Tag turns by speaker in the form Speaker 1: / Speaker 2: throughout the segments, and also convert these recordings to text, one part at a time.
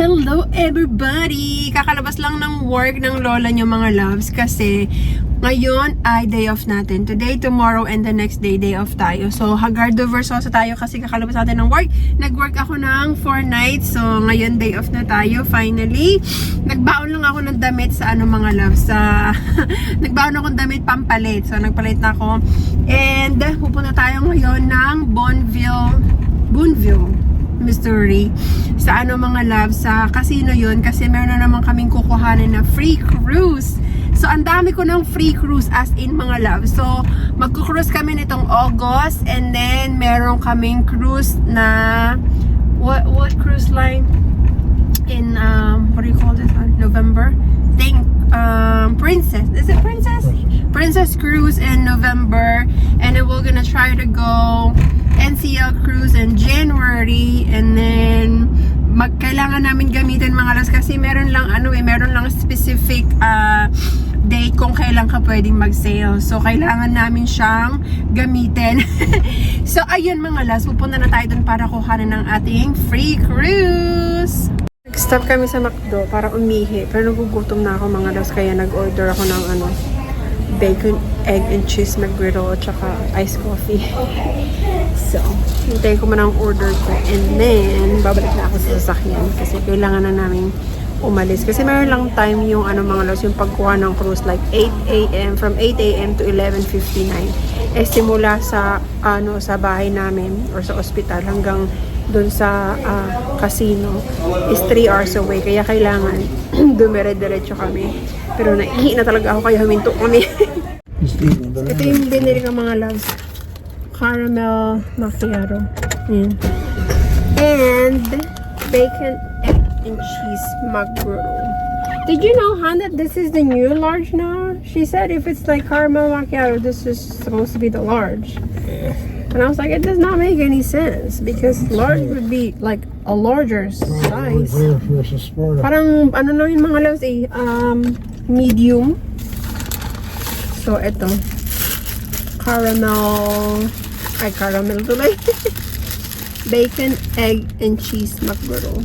Speaker 1: Hello everybody! Kakalabas lang ng work ng lola nyo mga loves kasi ngayon ay day off natin. Today, tomorrow, and the next day, day off tayo. So, Hagardo Versosa tayo kasi kakalabas natin ng work. Nag-work ako ng 4 nights. So, ngayon day off na tayo. Finally, nagbaon lang ako ng damit sa ano mga loves. Sa, nagbaon ako ng damit pampalit. So, nagpalit na ako. And, pupunta tayo ngayon ng Bonville, Boonville. Missouri sa ano mga love sa casino yun kasi meron na naman kaming kukuhanin na free cruise. So ang dami ko ng free cruise as in mga love. So magku-cruise kami nitong August and then meron kaming cruise na what what cruise line? In um what do you call this one? November? Think um Princess is it Princess Princess Cruise in November and then we're gonna try to go NCL Cruise in January and then mag kailangan namin gamitin mga las kasi meron lang ano eh meron lang specific uh, date kung kailan ka pwedeng mag-sail. So kailangan namin siyang gamitin. so ayun mga las, pupunta na tayo dun para kuhanin ng ating free cruise. Nag-stop kami sa McDo para umihi. Pero nagugutom na ako mga las kaya nag-order ako ng ano bacon, egg and cheese McGriddle at saka iced coffee. So, hintay ko muna ang order ko. And then, babalik na ako sa sasakyan kasi kailangan na namin umalis. Kasi meron lang time yung ano mga lods, yung pagkuha ng cruise like 8 a.m. from 8 a.m. to 11.59. Eh, simula sa, ano, sa bahay namin or sa ospital hanggang dun sa ah, casino is 3 hours away. Kaya kailangan dumire-diretso kami. Pero naihi na talaga ako kaya huminto kami. Ito yung binili ko mga loves. Caramel macchiato. Ayan. And bacon, egg, and cheese McGriddle. Did you know, Han, that this is the new large now? She said if it's like caramel macchiato, this is supposed to be the large. And I was like, it does not make any sense because large would be like a larger size. Parang ano lang yung mga loves eh, um, medium. So, ito. Caramel, ay caramel tuloy. Bacon, egg, and cheese McGriddle.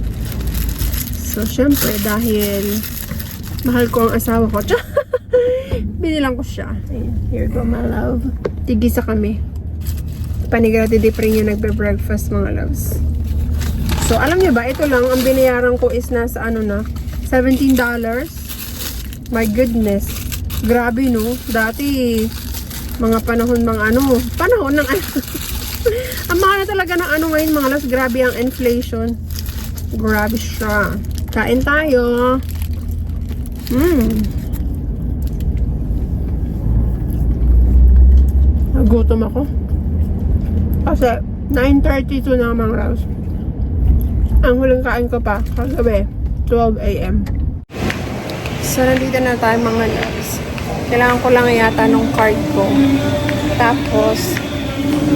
Speaker 1: So, syempre, dahil mahal ko ang asawa ko, binilang ko siya. Ayan, here you go, my love. Tigisa kami. Panigurado di pa rin yung nagbe-breakfast, mga loves. So, alam niyo ba, ito lang, ang binayaran ko is nasa ano na, $17. My goodness. Grabe, no? Dati, mga panahon, mga ano, panahon ng ano. ang mahal na talaga ng ano ngayon, mga las, grabe ang inflation. Grabe siya. Kain tayo. Hmm. Nagutom ako. Kasi, 9.32 na mga loves. Ang huling kain ko pa, kagabi, 12 a.m. So, nandito na tayo mga loves. Kailangan ko lang yata nung card ko. Tapos,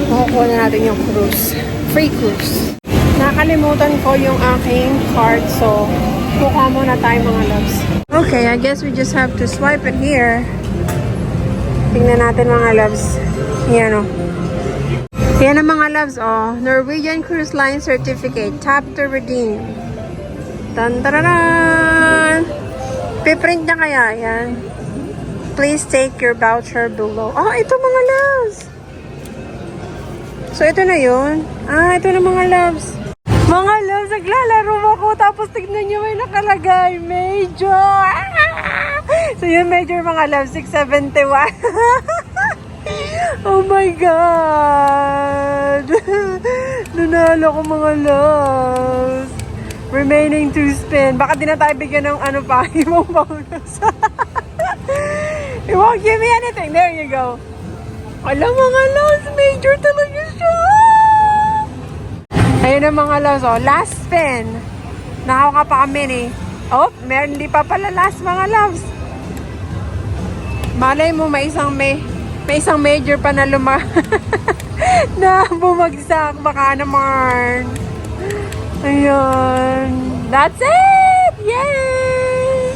Speaker 1: makukuha na natin yung cruise. Free cruise. Nakalimutan ko yung aking card, so kukuha muna tayo mga loves. Okay, I guess we just have to swipe it here. Tingnan natin mga loves. Yan o. Yan ang mga loves, oh. Norwegian Cruise Line Certificate. Tap to redeem. Tan tararan! Piprint na kaya yan. Please take your voucher below. Oh, ito mga loves. So, ito na yun. Ah, ito na mga loves. Mga loves, naglalaro ako. Tapos tignan nyo may nakalagay. Major! So, yun major mga loves. 671. Oh my God! Nanalo ko mga loves. Remaining to spin. Baka di na tayo bigyan ng ano pa, ibang bonus. It won't give me anything. There you go. Alam mga loves, major talaga siya. Ayun ang mga loves, oh. Last spin. Nakaw ka pa kami ni. Oh, meron di pa pala last mga loves. Malay mo, may isang may may isang major pa na luma na bumagsak baka naman ayun that's it yay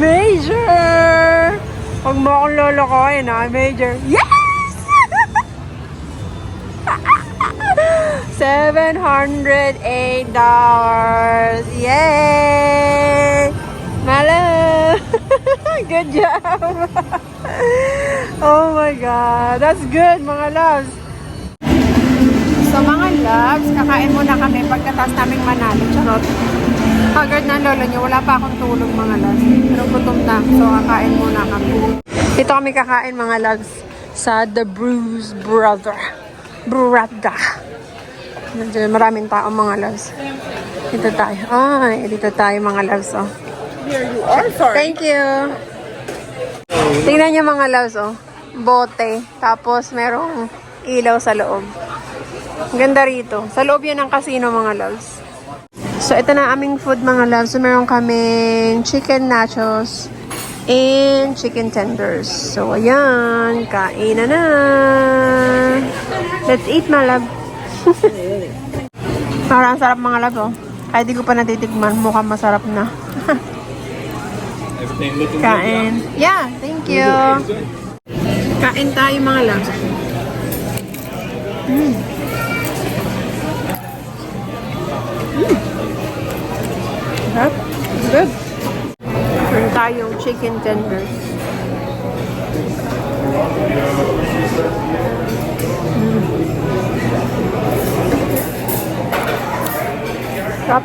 Speaker 1: major huwag mo akong lolokohin ha major yes $708. Yay! Malo! good job! Oh my God! That's good, mga loves! So mga loves, kakain muna kami pagkatapos naming manalo. Charot. Haggard na lolo niyo, wala pa akong tulog mga loves. Pero gutom na, so kakain muna kami. Dito kami kakain mga loves sa The Bruise Brother. Brother. Medyo maraming tao mga loves. Dito tayo. Ay, dito tayo mga loves. Oh.
Speaker 2: Here you are, sorry.
Speaker 1: Thank you. Tingnan niyo mga loves, oh. Bote. Tapos merong ilaw sa loob. Ganda rito. Sa loob yan ng casino mga loves. So, ito na aming food mga loves. So, meron kaming chicken nachos and chicken tenders. So, ayan. Kain na na. Let's eat, my love. Parang ang sarap mga love, oh. Kahit di ko pa natitikman, mukhang masarap na.
Speaker 2: Everything looking
Speaker 1: Kain. Yeah, thank you. Kain tayo mga loves. Mm. Mm. Sarap. Good. Meron tayong chicken tenders. Mm. Sarap.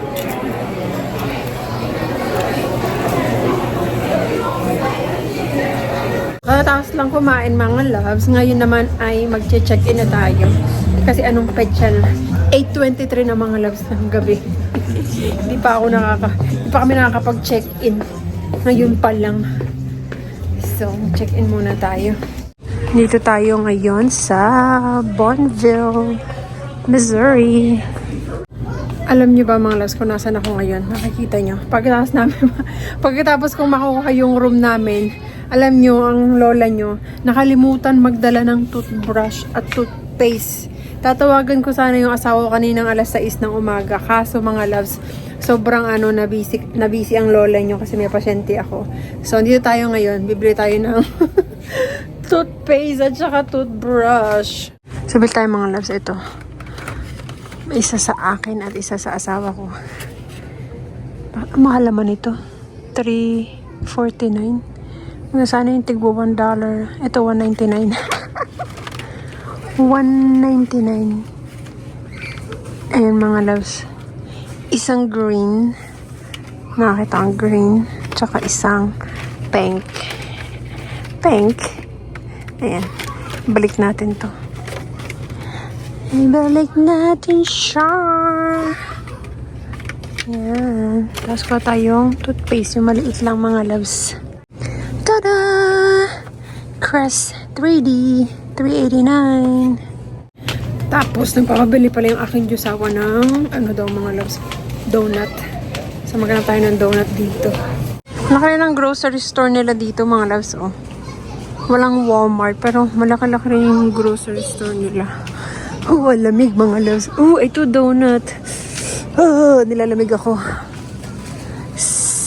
Speaker 1: Katapos lang kumain mga loves. Ngayon naman ay mag-check-in na tayo. Kasi anong petsa na? 8.23 na mga loves ng gabi. Hindi pa ako nakaka... Hindi pa kami nakakapag-check-in. Ngayon pa lang. So, check-in muna tayo. Dito tayo ngayon sa Bonneville, Missouri. Alam niyo ba mga loves kung nasan ako ngayon? Nakikita niyo. Pagkatapos namin, pagkatapos kong makuha yung room namin, alam niyo, ang lola niyo, nakalimutan magdala ng toothbrush at toothpaste. Tatawagan ko sana yung asawa ko kaninang alas 6 ng umaga. Kaso mga loves, sobrang ano, nabisi, nabisi ang lola niyo kasi may pasyente ako. So, dito tayo ngayon. Bibili tayo ng toothpaste at saka toothbrush. Sabi tayo mga loves, ito. Isa sa akin at isa sa asawa ko. Mahal naman ito. 349 Ano sana yung tigbo $1. Ito, 199 199 Ayan mga loves. Isang green. Nakakita ang green. Tsaka isang pink. Pink. Ayan. Balik natin to. Ibalik natin siya. Ayan. Tapos ko tayong toothpaste. Yung maliit lang mga loves. Tada! Crest 3D. 389. Tapos, nagpapabili pala yung aking Diyosawa ng, ano daw mga loves, donut. So, maghanap tayo ng donut dito. Laki ng grocery store nila dito, mga loves, oh. Walang Walmart, pero malaki-laki rin yung grocery store nila. Oh, lamig, mga loves. Oh, ito donut. Oh, nilalamig ako.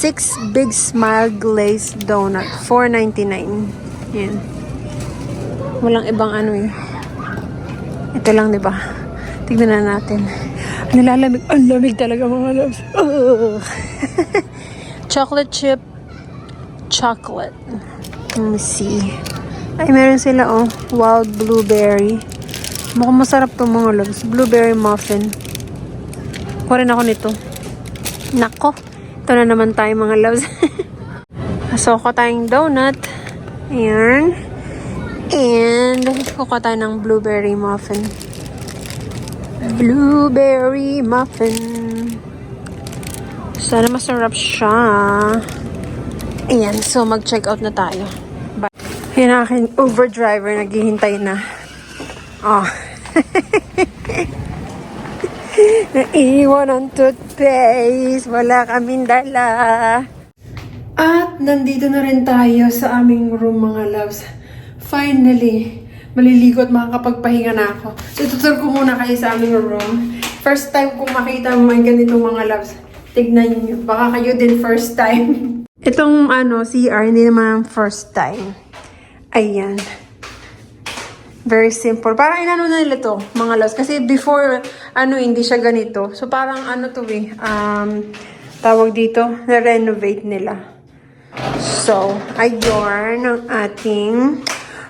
Speaker 1: Six Big Smile Glazed Donut. 4.99. Yan. Walang ibang ano eh. Ito lang, di ba? Tignan na natin. Nilalamig. Ang lamig talaga mga loves. Chocolate chip. Chocolate. Let me see. Ay, meron sila oh. Wild blueberry. Mukhang masarap to mga loves. Blueberry muffin. Kuha rin ako nito. Nako. Ito na naman tayo mga loves. so, ko tayong donut. Ayan. And, kukuha tayo ng blueberry muffin. Blueberry muffin. Sana masarap siya. Ayan, so mag-check out na tayo. Bye. Yan aking Uber driver, naghihintay na. Oh. Naiwan ang toothpaste. Wala kaming dala. At nandito na rin tayo sa aming room mga loves. Finally, maliligo at makakapagpahinga na ako. So, tutur ko muna kayo sa aming room. First time kong makita mga ganito mga loves. Tignan nyo. Baka kayo din first time. Itong ano, CR, hindi naman first time. Ayan. Very simple. Parang inano na nila to, mga loves. Kasi before, ano, hindi siya ganito. So, parang ano to eh, um, tawag dito, na-renovate nila. So, ayun ang ating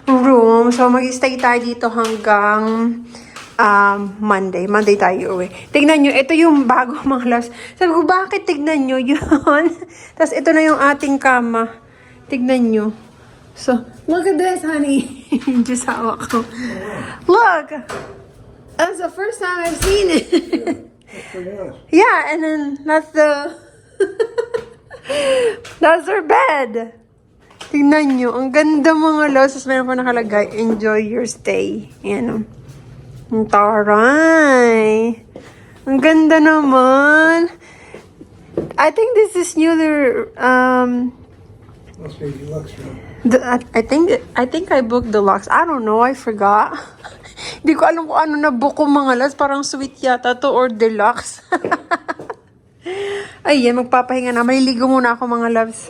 Speaker 1: room. So, mag-stay tayo dito hanggang um, Monday. Monday tayo uwi. Tignan nyo, ito yung bago mga loves. Sabi ko, bakit tignan nyo yun? Tapos, ito na yung ating kama. Tignan nyo. So, look at this, honey. Just how ko. Look! That's the first time I've seen it. yeah, and then that's the... that's their bed. Tingnan nyo. Ang ganda mga. Tapos meron pa nakalagay, enjoy your stay. Yan o. Ang taray. Ang ganda naman. I think this is newly, um,
Speaker 2: Must be deluxe room.
Speaker 1: The, I, think I think I booked deluxe. I don't know. I forgot. Hindi ko alam kung ano na book ko mga las. Parang sweet yata to or deluxe. Ayan, magpapahinga na. Maliligo muna ako mga loves.